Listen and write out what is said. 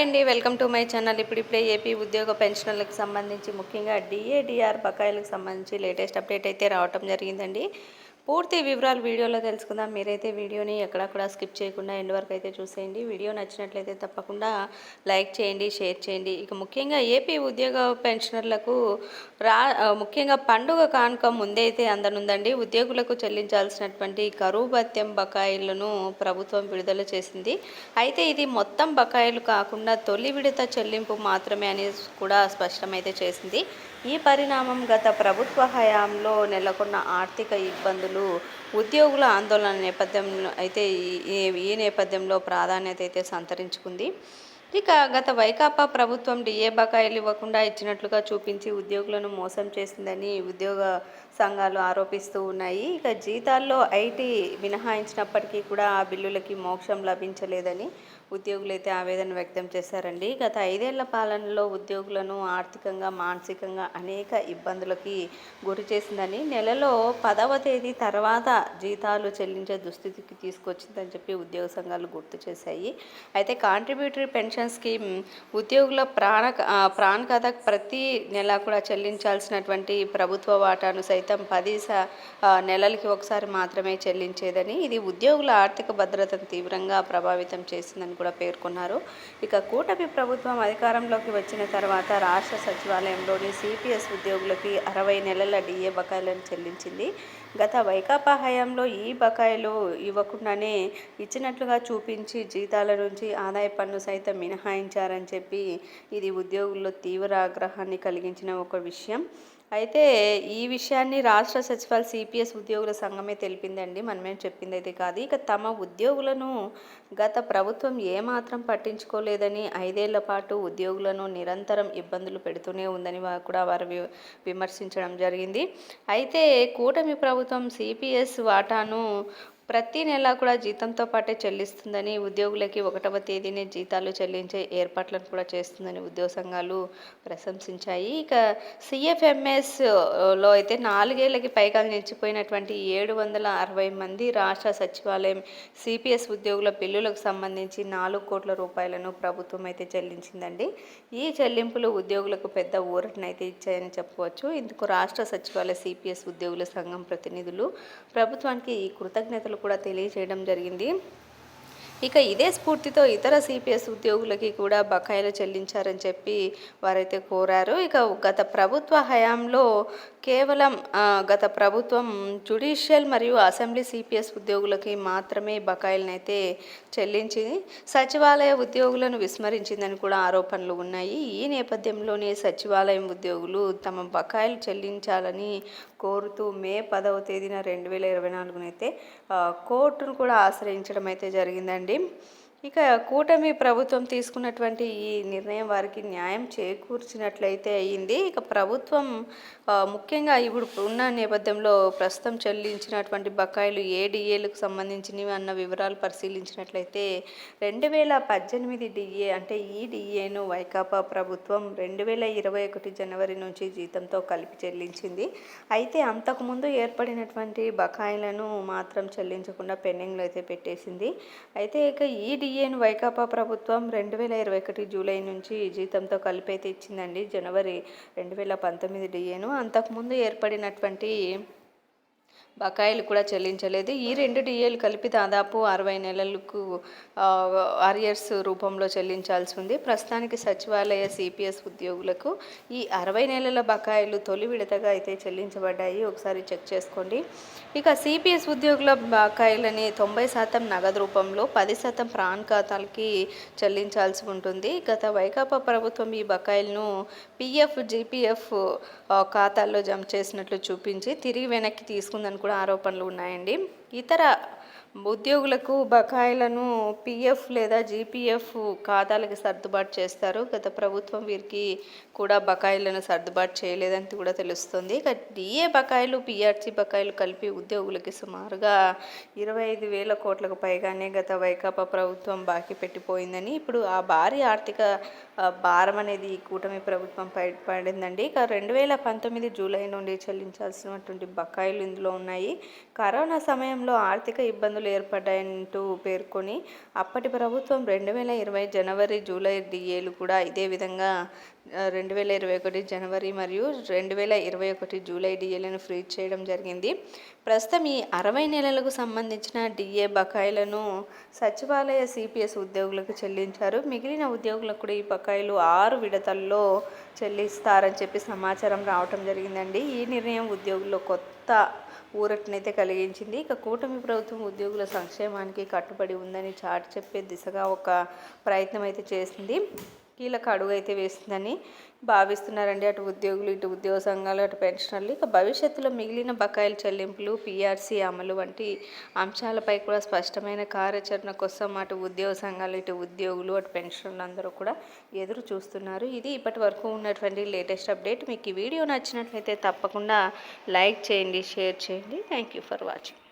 అండి welcome to my channel. ఇప్పుడు ఇప్పుడే ఏపీ ఉద్యోగ పెన్షన్లకు సంబంధించి ముఖ్యంగా డిఏడిఆర్ బకాయిలకు సంబంధించి లేటెస్ట్ అప్డేట్ అయితే రావటం జరిగిందండి. పూర్తి వివరాలు వీడియోలో తెలుసుకుందాం. మీరైతే వీడియోని ఎక్కడక్కడ స్కిప్ చేయకుండా ఎండ్ వరకు అయితే చూసేయండి. వీడియో నచ్చినట్లయితే తప్పకుండా లైక్ చేయండి షేర్ చేయండి. ఇక ముఖ్యంగా ఏపీ ఉద్యోగ పెన్షనర్లకు రా ముఖ్యంగా పండుగ కానుక ముందే అయితే అందనుందండి. ఉద్యోగులకు చెల్లించాల్సినటువంటి కరువు భత్యం బకాయిలను ప్రభుత్వం విడుదల చేసింది. అయితే ఇది మొత్తం బకాయిలు కాకుండా తొలి విడత చెల్లింపు మాత్రమే అని కూడా స్పష్టమైతే చేసింది. ఈ పరిణామం గత ప్రభుత్వ హయాంలో నెలకొన్న ఆర్థిక ఇబ్బందులు ఉద్యోగుల ఆందోళన నేపథ్యంలో అయితే ఈ- ఈ నేపథ్యంలో ప్రాధాన్యత అయితే సంతరించుకుంది. ఇక గత వైకాపా ప్రభుత్వం డిఏ బకాయిలు ఇవ్వకుండా ఇచ్చినట్లుగా చూపించి ఉద్యోగులను మోసం చేసిందని ఉద్యోగ సంఘాలు ఆరోపిస్తూ ఉన్నాయి. ఇక జీతాల్లో ఐటీ మినహాయించినప్పటికీ కూడా ఆ బిల్లులకి మోక్షం లభించలేదని ఉద్యోగులైతే ఆవేదన వ్యక్తం చేశారండి. గత ఐదేళ్ళ పాలనలో ఉద్యోగులను ఆర్థికంగా మానసికంగా అనేక ఇబ్బందులకి గురి చేసిందని నెలలో పదవ తేదీ తర్వాత జీతాలు చెల్లించే దుస్థితికి తీసుకొచ్చిందని చెప్పి ఉద్యోగ సంఘాలు గుర్తు చేశాయి. అయితే కాంట్రిబ్యూటరీ పెన్షన్ స్కీమ్ ఉద్యోగుల ప్రాణ ప్రాణ కథ ప్రతి నెల కూడా చెల్లించాల్సినటువంటి ప్రభుత్వ వాటాను సైతం పది నెలలకి ఒకసారి మాత్రమే చెల్లించేదని ఇది ఉద్యోగుల ఆర్థిక భద్రతను తీవ్రంగా ప్రభావితం చేసిందని కూడా పేర్కొన్నారు. ఇక కూటమి ప్రభుత్వం అధికారంలోకి వచ్చిన తర్వాత రాష్ట్ర సచివాలయంలోని సిపిఎస్ ఉద్యోగులకి అరవై నెలల డిఏ బకాయిలను చెల్లించింది. గత వైకాపా హయాంలో ఈ బకాయిలు ఇవ్వకుండానే ఇచ్చినట్లుగా చూపించి జీతాల నుంచి ఆదాయ పన్ను సైతం మినహాయించారని చెప్పి ఇది ఉద్యోగుల్లో తీవ్ర ఆగ్రహాన్ని కలిగించిన ఒక విషయం. అయితే ఈ విషయాన్ని రాష్ట్ర సచివాల సిపిఎస్ ఉద్యోగుల సంఘమే తెలిపిందండి. మనమేం చెప్పింది అయితే కాదు. ఇక తమ ఉద్యోగులను గత ప్రభుత్వం ఏమాత్రం పట్టించుకోలేదని ఐదేళ్ళ పాటు ఉద్యోగులను నిరంతరం ఇబ్బందులు పెడుతూనే ఉందని కూడా వారు వి- విమర్శించడం జరిగింది. అయితే కూటమి ప్రభుత్వం సిపిఎస్ వాటాను ప్రతి నెలా కూడా జీతంతో పాటే చెల్లిస్తుందని ఉద్యోగులకి ఒకటవ తేదీనే జీతాలు చెల్లించే ఏర్పాట్లను కూడా చేస్తుందని ఉద్యోగ సంఘాలు ప్రశంసించాయి. ఇక సిఎఫ్ఎంఎస్లో అయితే నాలుగేళ్ళకి పైగా నిలిచిపోయినటువంటి ఏడు వందల అరవై మంది రాష్ట్ర సచివాలయం సిపిఎస్ ఉద్యోగుల బిల్లులకు సంబంధించి నాలుగు కోట్ల రూపాయలను ప్రభుత్వం అయితే చెల్లించిందండి. ఈ చెల్లింపులు ఉద్యోగులకు పెద్ద ఊరటనైతే ఇచ్చాయని చెప్పవచ్చు. ఇందుకు రాష్ట్ర సచివాలయ సిపిఎస్ ఉద్యోగుల సంఘం ప్రతినిధులు ప్రభుత్వానికి ఈ కృతజ్ఞతలు కూడా తెలియజేయడం జరిగింది. ఇక ఇదే స్ఫూర్తితో ఇతర సిపిఎస్ ఉద్యోగులకి కూడా బకాయిలు చెల్లించారని చెప్పి వారైతే కోరారు. ఇక గత ప్రభుత్వ హయాంలో కేవలం గత ప్రభుత్వం జుడిషియల్ మరియు అసెంబ్లీ సిపిఎస్ ఉద్యోగులకి మాత్రమే బకాయిలను అయితే సచివాలయ ఉద్యోగులను విస్మరించిందని కూడా ఆరోపణలు ఉన్నాయి. ఈ నేపథ్యంలోనే సచివాలయం ఉద్యోగులు తమ బకాయిలు చెల్లించాలని కోరుతూ మే పదవ తేదీన రెండు వేల ఇరవై నాలుగునైతే కోర్టును కూడా ఆశ్రయించడం అయితే జరిగిందండి. ఇక కూటమి ప్రభుత్వం తీసుకున్నటువంటి ఈ నిర్ణయం వారికి న్యాయం చేకూర్చినట్లయితే అయ్యింది. ఇక ప్రభుత్వం ముఖ్యంగా ఇప్పుడు ఉన్న నేపథ్యంలో ప్రస్తుతం చెల్లించినటువంటి బకాయిలు ఏ డిఏలకు సంబంధించినవి అన్న వివరాలు పరిశీలించినట్లయితే రెండు వేల పద్దెనిమిది డిఏ అంటే ఈ డిఏను వైకాపా ప్రభుత్వం రెండు వేల ఇరవై ఒకటి జనవరి నుంచి జీతంతో కలిపి చెల్లించింది. అయితే అంతకుముందు ఏర్పడినటువంటి బకాయిలను మాత్రం చెల్లించకుండా పెండింగ్లో అయితే పెట్టేసింది. అయితే ఇక ఈ డిఏను వైకాపా ప్రభుత్వం రెండు వేల ఇరవై ఒకటి జూలై నుంచి జీతంతో కలిపైతే ఇచ్చిందండి జనవరి రెండు వేల పంతొమ్మిది డిఏను అంతకుముందు ఏర్పడినటువంటి బకాయిలు కూడా చెల్లించలేదు. ఈ రెండు డిఏలు కలిపి దాదాపు అరవై నెలలకు అరియర్స్ రూపంలో చెల్లించాల్సి ఉంది. ప్రస్తుతానికి సచివాలయ సిపిఎస్ ఉద్యోగులకు ఈ అరవై నెలల బకాయిలు తొలి విడతగా అయితే చెల్లించబడ్డాయి. ఒకసారి చెక్ చేసుకోండి. ఇక సిపిఎస్ ఉద్యోగుల బకాయిలని తొంభై శాతం నగదు రూపంలో పది శాతం ప్రాణ్ ఖాతాలకి చెల్లించాల్సి ఉంటుంది. గత వైకాపా ప్రభుత్వం ఈ బకాయిలను పిఎఫ్ జీపీఎఫ్ ఖాతాల్లో జమ చేసినట్లు చూపించి తిరిగి వెనక్కి తీసుకుందని కూడా ఆరోపణలు ఉన్నాయండి. ఇతర ఉద్యోగులకు బకాయిలను పిఎఫ్ లేదా జీపీఎఫ్ ఖాతాలకు సర్దుబాటు చేస్తారు. గత ప్రభుత్వం వీరికి కూడా బకాయిలను సర్దుబాటు చేయలేదని కూడా తెలుస్తుంది. ఇక డిఏ బకాయిలు పిఆర్సీ బకాయిలు కలిపి ఉద్యోగులకి సుమారుగా ఇరవై ఐదు వేల కోట్లకు పైగానే గత వైకాపా ప్రభుత్వం బాకీ పెట్టిపోయిందని ఇప్పుడు ఆ భారీ ఆర్థిక భారం అనేది ఈ కూటమి ప్రభుత్వం పై పడిందండి. ఇక రెండు వేల పంతొమ్మిది జూలై నుండి చెల్లించాల్సినటువంటి బకాయిలు ఇందులో ఉన్నాయి. కరోనా సమయంలో ఆర్థిక ఇబ్బందులు ఏర్పడ్డాయంటూ పేర్కొని అప్పటి ప్రభుత్వం రెండు వేల ఇరవై జనవరి జూలై డిఏలు కూడా ఇదే విధంగా రెండు వేల ఇరవై ఒకటి జనవరి మరియు రెండు వేల ఇరవై ఒకటి జూలై డిఏలను ఫ్రీజ్ చేయడం జరిగింది. ప్రస్తుతం ఈ అరవై నెలలకు సంబంధించిన డిఏ బకాయిలను సచివాలయ సిపిఎస్ ఉద్యోగులకు చెల్లించారు. మిగిలిన ఉద్యోగులకు కూడా ఈ బకాయిలు ఆరు విడతల్లో చెల్లిస్తారని చెప్పి సమాచారం రావటం జరిగిందండి. ఈ నిర్ణయం ఉద్యోగుల్లో కొత్త ఊరటనైతే కలిగించింది. ఇక కూటమి ప్రభుత్వం ఉద్యోగుల సంక్షేమానికి కట్టుబడి ఉందని చాటి చెప్పే దిశగా ఒక ప్రయత్నం అయితే చేసింది. కీలక అడుగు అయితే వేస్తుందని భావిస్తున్నారండి. అటు ఉద్యోగులు ఇటు ఉద్యోగ సంఘాలు అటు పెన్షనర్లు. ఇక భవిష్యత్తులో మిగిలిన బకాయిల చెల్లింపులు పీఆర్సీ అమలు వంటి అంశాలపై కూడా స్పష్టమైన కార్యాచరణ కోసం అటు ఉద్యోగ సంఘాలు ఇటు ఉద్యోగులు అటు పెన్షనర్లు అందరూ కూడా ఎదురు చూస్తున్నారు. ఇది ఇప్పటి వరకు ఉన్నటువంటి లేటెస్ట్ అప్డేట్. మీకు ఈ వీడియో నచ్చినట్లయితే తప్పకుండా లైక్ చేయండి షేర్ చేయండి. Thank you for watching.